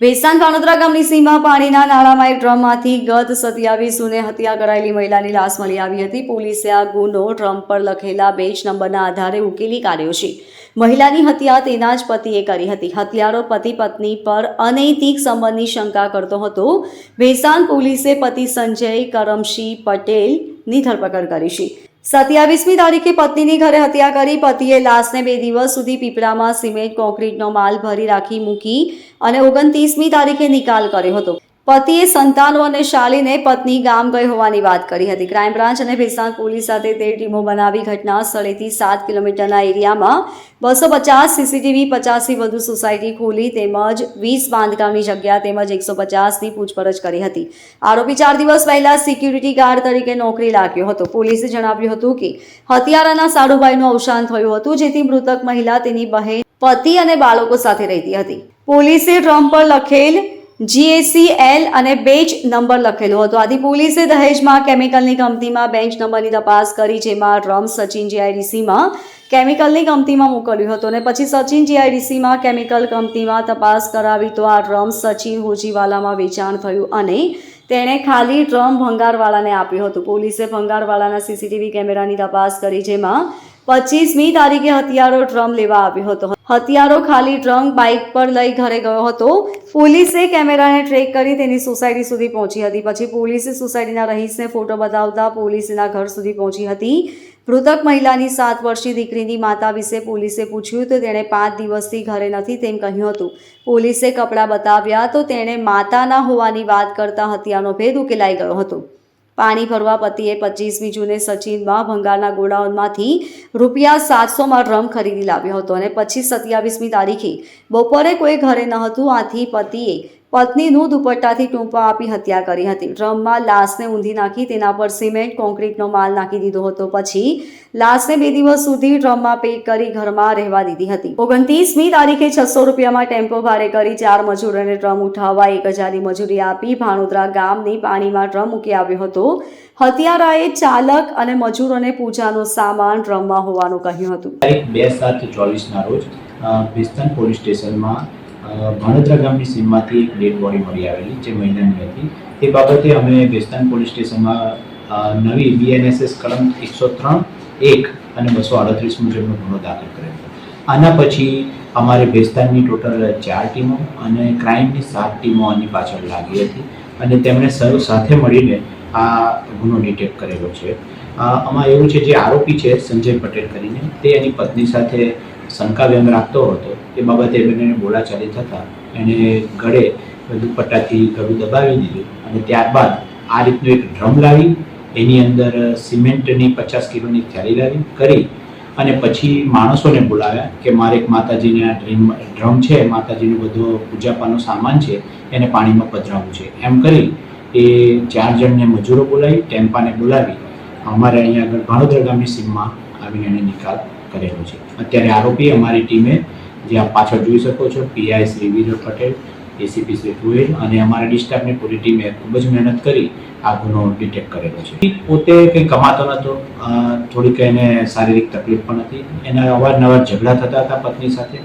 વેસાણ ભાણોદરા ગામની સીમા પાણીના નાળામાં એક ડ્રમમાંથી ગત સત્યાવીસુને હત્યા કરાયેલી મહિલાની લાશ મળી આવી હતી. પોલીસે આ ગુનો ડ્રમ પર લખેલા બેચ નંબરના આધારે ઉકેલી કાઢ્યો છે. મહિલાની હત્યા તેના જ પતિએ કરી હતી. હત્યારો પતિ પત્ની પર અનૈતિક સંબંધની શંકા કરતો હતો. વેસાણ પોલીસે પતિ સંજય કરમશી પટેલની ધરપકડ કરી છે. સત્યાવીસમી તારીખે પત્નીની ઘરે હત્યા કરી પતિએ લાશને બે દિવસ સુધી પીપળામાં સિમેન્ટ કોન્ક્રીટનો માલ ભરી રાખી મૂકી અને ઓગણત્રીસમી તારીખે નિકાલ કર્યો હતો. પતિએ સંતાનો અને શાલીને પત્ની ગામ ગઈ હોવાની વાત કરી હતી. ક્રાઇમ બ્રાન્ચ અને ભેસાણ પોલીસ સાથે તે ટીમો બનાવી ઘટના સ્થળેથી સાત કિલોમીટરના એરિયામાં બસો પચાસ સીસીટીવી, પચાસથી વધુ સોસાયટી ખોલી તેમજ વીસ બાંધકામની જગ્યા તેમજ એકસો પચાસની પૂછપરછ કરી હતી. આરોપી ચાર દિવસ પહેલા સિક્યુરિટી ગાર્ડ તરીકે નોકરી લાગ્યો હતો. પોલીસે જણાવ્યું હતું કે હત્યારાના સાડુભાઈનું અવસાન થયું હતું, જેથી મૃતક મહિલા તેની બહેન, પતિ અને બાળકો સાથે રહેતી હતી. પોલીસે ડ્રમ પર લખેલ જીએસીએલ અને બેચ નંબર લખેલો હતો. આથી પોલીસે દહેજમાં કેમિકલની કંપનીમાં બેન્ચ નંબરની તપાસ કરી, જેમાં રમ સચિન જીઆઈડીસીમાં કેમિકલની કંપનીમાં મોકલ્યું હતું અને પછી સચિન જીઆઈડીસીમાં કેમિકલ કંપનીમાં તપાસ કરાવી તો આ રમ સચિન હોજીવાલામાં વેચાણ થયું અને તેણે ખાલી ડ્રમ ભંગારવાળાને આપ્યું હતું. પોલીસે ભંગારવાળાના સીસીટીવી કેમેરાની તપાસ કરી, જેમાં પચીસમી તારીખે હથિયારો ડ્રમ લેવા આવ્યો હતો. હથિયારો ખાલી ડ્રમ બાઇક પર લઈ ઘરે ગયો હતો. પોલીસે કેમેરાને ટ્રેક કરી તેની સોસાયટી સુધી પહોંચી હતી. પછી પોલીસે સોસાયટીના રહીશને ફોટો બતાવતા પોલીસના ઘર સુધી પહોંચી હતી. મૃતક મહિલાની સાત વર્ષની દીકરીની માતા વિશે પોલીસે પૂછ્યું તો તેણે પાંચ દિવસથી ઘરે નથી તેમ કહ્યું હતું. પોલીસે કપડાં બતાવ્યા તો તેણે માતાના હોવાની વાત કરતા હત્યાનો ભેદ ઉકેલાઈ ગયો હતો. પાણી ભરવા પતિએ પચીસમી જૂને સચિનમાં ભંગારના ગોડાઉનમાંથી રૂપિયા સાતસોમાં ડ્રમ ખરીદી લાવ્યો હતો અને પછી સત્યાવીસમી તારીખે બપોરે કોઈ ઘરે ન હતું, આથી પતિએ પત્નીનું દુપટ્ટાથી ટૂંપા આપી હત્યા કરી હતી. ડ્રમમાં લાશને ઊંધી નાખી તેના પર સિમેન્ટ કોન્ક્રીટનો માલ નાખી દીધો હતો. પછી લાશને બે દિવસ સુધી ડ્રમમાં પેક કરી ઘરમાં રહેવા દીધી હતી. ઓગણત્રીસમી તારીખે છસો રૂપિયામાં ટેમ્પો ભાડે કરી ચાર મજૂરોને ડ્રમ ઉઠાવવા એક હજારની મજૂરી આપી ભાણોદરા ગામની પાણીમાં ડ્રમ મૂકી આવ્યો હતો. હત્યારાએ ચાલક અને મજૂરોને પૂજાનો સામાન ડ્રમમાં હોવાનું કહ્યું હતું. બે સાત ચોવીસના રોજ પોલીસ સ્ટેશનમાં ભાણોદરા ગામની સીમમાંથી એક ડેડ બોડી મળી આવેલી જે મહિલાની હતી. તે બાબતે અમે બેસ્તાન પોલીસ સ્ટેશનમાં નવી બીએનએસએસ કલમ એકસો ત્રણ એક અને બસો આડત્રીસ મુજબનો ગુનો દાખલ કર્યો આના પછી અમારે ભેસ્તાનની ટોટલ ચાર ટીમો અને ક્રાઇમની સાત ટીમો આની પાછળ લાગી હતી અને તેમણે સૌ સાથે મળીને આ ગુનો ડિટેક્ટ કરેલો છે. આમાં એવું છે, જે આરોપી છે, સંજય પટેલ કરીને, તે એની પત્ની સાથે શંકા વ્યંગ રાખતો હતો. એ બાબતે બંનેને બોલાચાલી થતાં એણે ગળે બધું પટ્ટાથી ગળું દબાવી દીધું અને ત્યારબાદ આ રીતનું એક ડ્રમ લાવી, એની અંદર સિમેન્ટની પચાસ કિલોની થેલી લાવી કરી અને પછી માણસોને બોલાવ્યા કે મારે એક માતાજીને આ ડ્રીમ ડ્રમ છે, માતાજીનું બધો પૂજાપાનો સામાન છે, એને પાણીમાં પધરાવવું છે. એમ કરી એ ચાર જણને મજૂરો બોલાવી, ટેમ્પાને બોલાવી, અમારે અહીંયા આગળ ભાણોદર ગામની સીમમાં આવીને એને નિકાલ કરેલો છે. અત્યારે આરોપી અમારી ટીમે જે આપ પાછળ જોઈ શકો છો પીઆઈ શ્રી વિજય પટેલ એસીપી શ્રી ગોયલ અને અમારા ડિસ્ટાફની પૂરી ટીમે ખૂબ જ મહેનત કરી આ ગુનો ડિટેક્ટ કરેલો છે. પોતે કંઈ કમાતો નહોતો થોડીક એને શારીરિક તકલીફ પણ હતી એના અવારનવાર ઝઘડા થતા હતા પત્ની સાથે.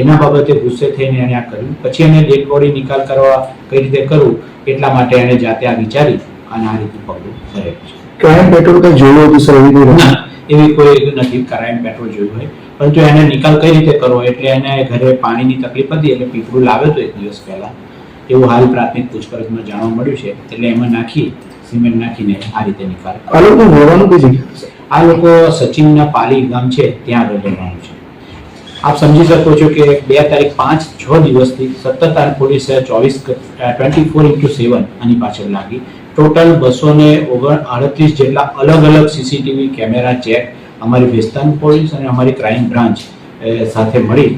એના બાબતે ગુસ્સે થઈને એણે આ કર્યું. પછી એને ડેડ બોડી નિકાલ કરવા કઈ રીતે કરવું એટલા માટે એણે જાતે આ વિચારી અને આ રીતે પગલું ભરેલું છે. ક્રાઇમ પેટ્રોલ કઈ જોયું હતું સર એવી કોઈ નથી કરાઈમ પેટ્રોલ જોયું હોય. પરંતુ એને નિકાલ કઈ રીતે કરવો? એટલે એને ઘરે પાણીની તકલીફ હતી એટલે પીપળું લાવ્યો હતો એક દિવસ પહેલાં. એવું હાલ પ્રાથમિક પૂછપરછમાં જાણવા મળ્યું છે. એટલે એમાં નાખી સિમેન્ટ નાખીને આ રીતે નિકાલ આ લોકો સચિનના પાલી ગામ છે ત્યાં આગળ રહેવાનું છે. આપ સમજી શકો છો કે બે તારીખ પાંચ છ દિવસથી સત્તર તારીખ પોલીસે ચોવીસ ટ્વેન્ટી ફોર ઇન્ટુ સેવન આની પાછળ લાગી. ટોટલ બસો ને ઓગણ આડત્રીસ જેટલા અલગ અલગ સીસીટીવી કેમેરા ચેક અમારી ભેસ્તાન પોલીસ અને અમારી ક્રાઇમ બ્રાન્ચ સાથે મળી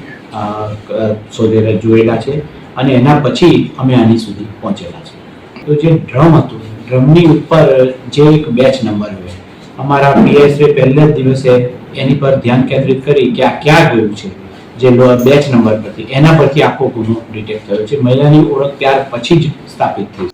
શોધેલા, જોયેલા છે અને એના પછી અમે આની સુધી પહોંચેલા છે. તો જે ડ્રમ હતું, ડ્રમની ઉપર જે એક બેચ નંબર હોય, અમારા પીએસએ પહેલે જ દિવસે એની પર ધ્યાન કેન્દ્રિત કરી કે આ ક્યાં ગયું છે, જે બેચ નંબર પરથી, એના પરથી આખો ગુનો ડિટેક્ટ થયો છે. મહિલાની ઓળખ ત્યાર પછી જ સ્થાપિત થઈ